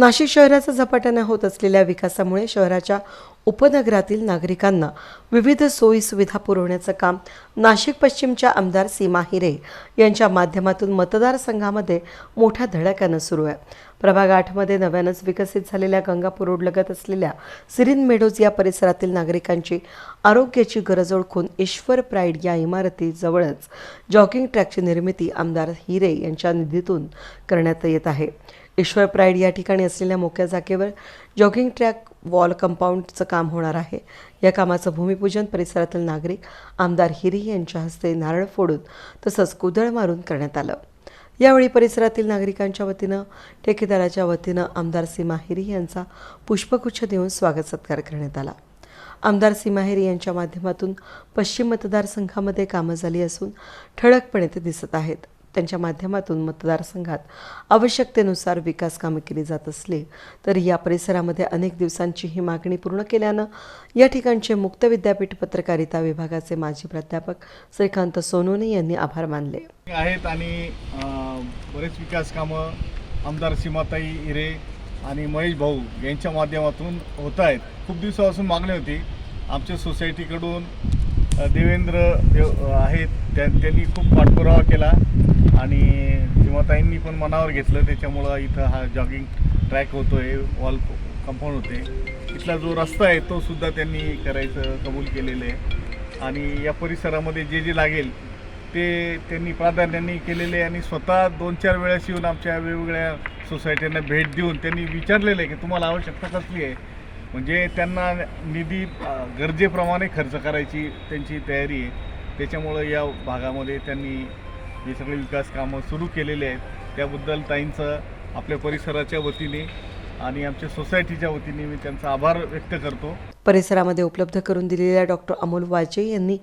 नाशिक शहराचा झपाट्याने होत असलेल्या विकासामुळे शहराच्या उपनगरातील नागरिकांना विविध सोयी सुविधा पुरवण्याचं काम नाशिक पश्चिमच्या आमदार सीमा हिरे यांच्या माध्यमातून मतदारसंघामध्ये मोठ्या धडाक्यानं सुरू आहे. प्रभाग आठमध्ये नव्यानंच विकसित झालेल्या गंगापूर रोडलगत असलेल्या सिरिन मेडोज या परिसरातील नागरिकांची आरोग्याची गरज ओळखून ईश्वर प्राईड या इमारतीजवळच जॉगिंग ट्रॅकची निर्मिती आमदार हिरे यांच्या निधीतून करण्यात येत आहे. ईश्वर प्राईड या ठिकाणी असलेल्या मोक्या जागेवर जॉगिंग ट्रॅक वॉल कंपाऊंडचं काम होणार आहे. या कामाचं भूमिपूजन परिसरातील नागरिक आमदार हिरी यांच्या हस्ते नारळ फोडून तसंच कुदळ मारून करण्यात आलं. यावेळी परिसरातील नागरिकांच्या वतीनं ठेकेदाराच्या वतीनं आमदार सीमा हिरी यांचा पुष्पगुच्छ देऊन स्वागत सत्कार करण्यात आला. आमदार सीमा हिरी यांच्या माध्यमातून पश्चिम मतदारसंघामध्ये कामं झाली असून ठळकपणे ते दिसत आहेत. त्यांच्या माध्यमातून मतदारसंघात आवश्यकतेनुसार विकास कामे केली जात असली तरी या परिसरामध्ये अनेक दिवसांची ही मागणी पूर्ण केल्यानं या ठिकाणचे मुक्त विद्यापीठ पत्रकारिता विभागाचे माजी प्राध्यापक श्रीकांत सोनोने यांनी आभार मानले. आहेत आणि बरेच विकास कामं आमदार सीमाताई इरे आणि महेश भाऊ यांच्या माध्यमातून होत आहेत. खूप दिवसापासून मागणी होती. आमच्या सोसायटीकडून देवेंद्र देव आहेत त्यां त्यांनी खूप पाठपुरावा केला. आणि सीमाताईंनी पण मनावर घेतलं त्याच्यामुळं इथं हा जॉगिंग ट्रॅक होतो आहे वॉल कंपाऊंड होते. इथला जो रस्ता आहे तो सुद्धा त्यांनी करायचं कबूल केलेलं आहे. आणि या परिसरामध्ये जे जे लागेल ते त्यांनी प्राधान्याने केलेले आहे. आणि स्वतः दोन चार वेळेस येऊन आमच्या वेगवेगळ्या सोसायट्यांना भेट देऊन त्यांनी विचारलेलं आहे की तुम्हाला आवश्यकता कसली आहे? म्हणजे त्यांना निधी गरजेप्रमाणे खर्च करायची त्यांची तयारी आहे. त्याच्यामुळं या भागामध्ये त्यांनी हे सगळे विकास कामं सुरू केलेले आहेत त्याबद्दल ताईंचं आपल्या परिसराच्या वतीने आणि आमच्या सोसायटीच्या वतीने मी त्यांचा आभार व्यक्त करतो. परिसरामध्ये उपलब्ध करून दिलेल्या डॉक्टर अमोल वाजे यांनी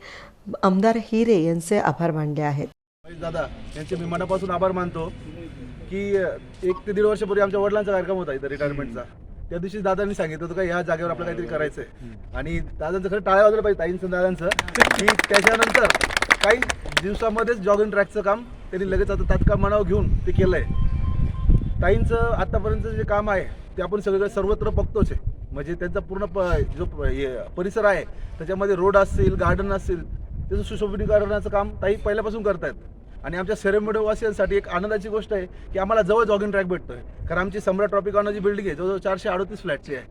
आमदार हिरे यांचे आभार मानले आहेत. दादा यांचे मी मनापासून आभार मानतो की एक ते दीड वर्षापूर्वी आमच्या वडिलांचा कार्यक्रम होता इथं रिटायरमेंटचा त्या दिवशी दादांनी सांगितलं होतं का ह्या जागेवर आपल्याला काहीतरी करायचं आहे आणि दादांचं खरं टाळ्या वाजवलं पाहिजे ताईंचं दादांचं. की त्याच्यानंतर काही दिवसामध्येच जॉगिंग ट्रॅकचं काम त्यांनी लगेच आता तात्काळ मनावर घेऊन ते केलं आहे ताईंचं आतापर्यंत जे काम आहे ते आपण सगळीकडे सर्वत्र बघतोच आहे. म्हणजे त्यांचा पूर्ण प जो परिसर आहे त्याच्यामध्ये रोड असतील गार्डन असतील त्याचं सुशोभीकरणाचं काम ताई पहिल्यापासून करतायत. आणि आमच्या सेरेमोडोवासियांसाठी एक आनंदाची गोष्ट आहे की आम्हाला जवळ जॉगिंग ट्रॅक भेटतोय. कारण आमची सम्राट ट्रॉपिकॉनची जी बिल्डिंग आहे जवळजवळ चारशे अडतीस फ्लॅटची आहे.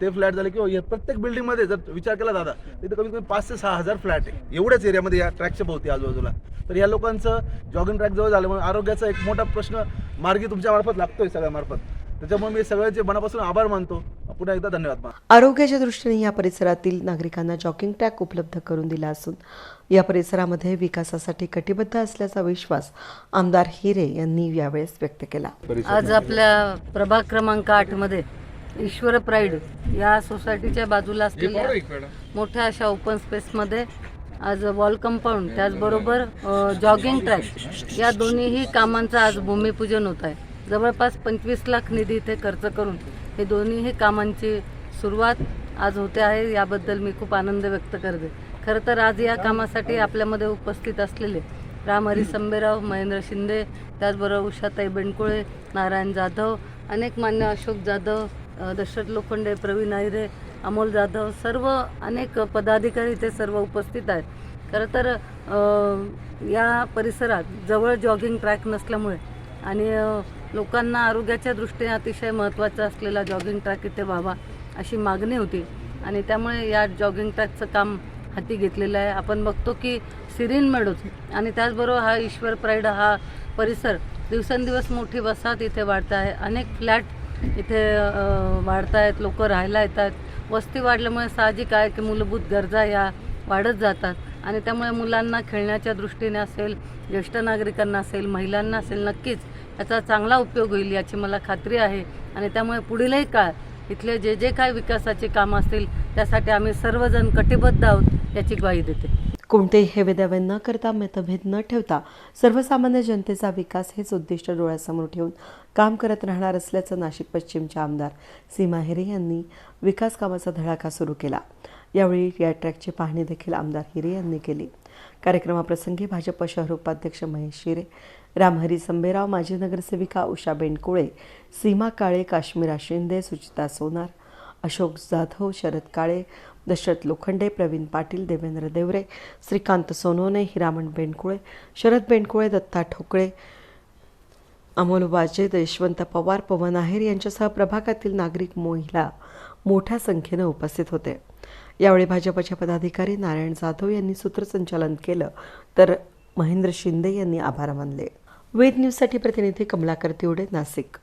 ते फ्लॅट झाले किंवा या प्रत्येक बिल्डिंगमध्ये जर विचार केला दादा तिथे कमीत कमी पाच ते सहा हजार फ्लॅट आहे. एवढ्याच एरियामध्ये या ट्रॅकच्या भोवती आजूबाजूला. तर या लोकांचं जॉगिंग ट्रॅक जवळ झालं म्हणून आरोग्याचा एक मोठा प्रश्न मार्गी तुमच्या मार्फत लागतोय सगळ्या मार्फत. त्याच्यामुळे मी सगळ्यांचे मनापासून आभार मानतो. पुन्हा एकदा धन्यवाद आरोग्याच्या दृष्टीने या परिसरातील नागरिकांना जॉगिंग ट्रॅक उपलब्ध करून दिला असून या परिसरामध्ये विकासासाठी कटिबद्ध असल्याचा विश्वास आमदार हिरे यांनी यावेळेस व्यक्त केला. आज आपल्या प्रभाग क्रमांक आठमध्ये ईश्वर प्राईड या सोसायटीच्या बाजूला असलेल्या मोठ्या अशा ओपन स्पेसमध्ये आज वॉल कंपाऊंड त्याचबरोबर जॉगिंग ट्रॅक या दोन्हीही कामांचं आज भूमिपूजन होत आहे. जवळपास पंचवीस लाख निधी इथे खर्च करून हे दोन्हीही कामांची सुरुवात आज होते आहे याबद्दल मी खूप आनंद व्यक्त करते. खरं तर आज या कामासाठी आपल्यामध्ये उपस्थित असलेले राम हरी संबेराव महेंद्र शिंदे त्याचबरोबर उषाताई बेंडकुळे नारायण जाधव अनेक मान्य अशोक जाधव दशरथ लोखंडे प्रवीण आहिरे अमोल जाधव सर्व अनेक पदाधिकारी ते सर्व उपस्थित आहेत. खरं तर या परिसरात जवळ जॉगिंग ट्रॅक नसल्यामुळे आणि लोकांना आरोग्याच्या दृष्टीने अतिशय महत्त्वाचा असलेला जॉगिंग ट्रॅक इथे व्हावा अशी मागणी होती. आणि त्यामुळे या जॉगिंग ट्रॅकचं काम हाती घेतलेलं आहे. आपण बघतो की सिरीन मेडोज आणि त्याचबरोबर हा ईश्वर प्राईड हा परिसर दिवसेंदिवस मोठी वसाहत इथे वाढत आहे. अनेक फ्लॅट इथे वाढत आहेत लोक राहायला येतात. वस्ती वाढल्यामुळे साहजिक आहे की मूलभूत गरजा या वाढत जातात. आणि त्यामुळे मुलांना खेळण्याच्या दृष्टीने असेल ज्येष्ठ नागरिकांना असेल महिलांना असेल नक्कीच याचा चांगला उपयोग होईल याची मला खात्री आहे. आणि त्यामुळे पुढीलही काळ इथले जे जे काय विकासाची कामं असतील त्यासाठी आम्ही सर्वजण कटिबद्ध आहोत याची ग्वाही देते. कोणतेही हेवेदावे न करता मतभेद न ठेवता सर्वसामान्य जनतेचा विकास हेच उद्दिष्ट डोळ्यासमोर ठेवून काम करत राहणार असल्याचं नाशिक पश्चिमच्या आमदार सीमा हिरे यांनी विकास कामाचा धडाका सुरू केला. यावेळी या ट्रॅकची पाहणी देखील आमदार हिरे यांनी केली. कार्यक्रमाप्रसंगी भाजप शहर उपाध्यक्ष महेश शिरे रामहरी संबेराव माजी नगरसेविका उषा बेंडकुळे सीमा काळे काश्मीरा शिंदे सुचिता सोनार अशोक जाधव शरद काळे दशरथ लोखंडे प्रवीण पाटील देवेंद्र देवरे श्रीकांत सोनोने हिरामण बेंडकुळे शरद बेंडकुळे दत्ता ठोकळे अमोल वाजे यशवंत पवार पवन आहेर यांच्यासह प्रभागातील नागरिक महिला मोठ्या संख्येनं उपस्थित होते. यावेळी भाजपचे पदाधिकारी नारायण जाधव यांनी सूत्रसंचालन केलं तर महेंद्र शिंदे यांनी आभार मानले. वेद न्यूजसाठी प्रतिनिधी कमलाकर तिवडे नाशिक.